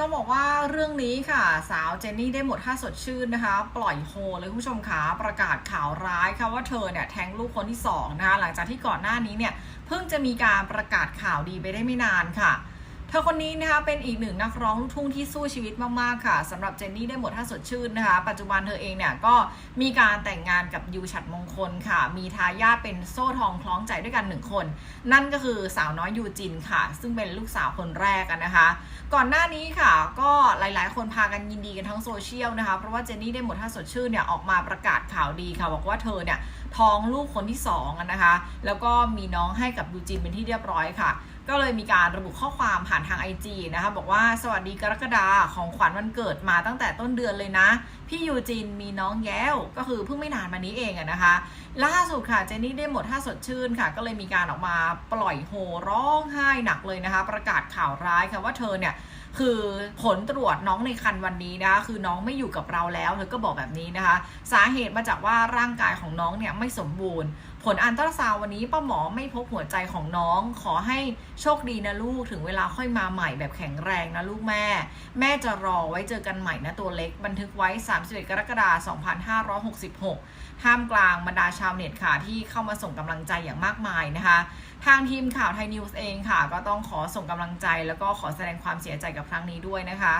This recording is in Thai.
ต้องบอกว่าเรื่องนี้ค่ะ สาวเจนนี่ได้หมดท่าสดชื่นนะคะ ปล่อยโฮเลยคุณผู้ชมคะประกาศข่าวร้ายค่ะว่าเธอเนี่ยแท้งลูกคนที่สองนะคะหลังจากที่ก่อนหน้านี้เนี่ยเพิ่งจะมีการประกาศข่าวดีไปได้ไม่นานค่ะ เธอคนนี้นะคะเป็นอีกหนึ่งนักร้องลูกทุ่งที่สู้ชีวิตมากๆค่ะสำหรับเจนนี่ได้หมดท่าสดชื่นนะคะ ปัจจุบันเธอเองเนี่ยก็มีการแต่งงานกับยูฉัดมงคลค่ะ มีทายาทเป็นโซ่ทองคล้องใจด้วยกันหนึ่งคน นั่นก็คือสาวน้อยยูจินค่ะ ซึ่งเป็นลูกสาวคนแรกนะคะ ก่อนหน้านี้ค่ะก็หลายๆ คนพากันยินดีกันทั้งโซเชียลนะคะเพราะว่าเจนนี่ได้หมดท่าสดชื่นเนี่ยออกมาประกาศข่าวดีค่ะ บอกว่าเธอเนี่ยท้องลูกคนที่สองนะคะ แล้วก็มีน้องให้กับยูจินเป็นที่เรียบร้อยค่ะ ก็เลยมีการระบุข้อความผ่านทาง IG นะคะ บอกว่าสวัสดีกรกฎาของขวัญวันเกิดมาตั้งแต่ต้นเดือนเลยนะ พี่ยูจินมีน้องแย้ว ก็คือเพิ่งไม่นานมานี้เองอะนะคะ ล่าสุดค่ะเจนนี่ได้หมดท่าสดชื่นค่ะ ก็เลยมีการออกมาปล่อยโฮร้องไห้หนักเลยนะคะ ประกาศข่าวร้ายค่ะว่าเธอเนี่ยคือผลตรวจน้องในครรภ์วันนี้นะคะคือน้องไม่อยู่กับเราแล้วเธอก็บอกแบบนี้นะคะ สาเหตุมาจากว่าร่างกายของน้องเนี่ยไม่สมบูรณ์ ผลอันตราซาววันนี้ป้าหมอไม่พบหัวใจของน้อง ขอให้โชคดีนะลูกถึงเวลาค่อยมาใหม่แบบแข็งแรงนะลูกแม่ แม่จะรอไว้เจอกันใหม่นะตัวเล็ก บันทึกไว้ 31 กรกฎาคม 2566 ท่ามกลางบรรดาชาวเน็ตค่ะ ที่เข้ามาส่งกำลังใจอย่างมากมายนะคะ ทางทีมข่าวไทยนิวส์เองค่ะ ก็ต้องขอส่งกำลังใจแล้วก็ขอแสดงความเสียใจกับครั้งนี้ด้วยนะคะ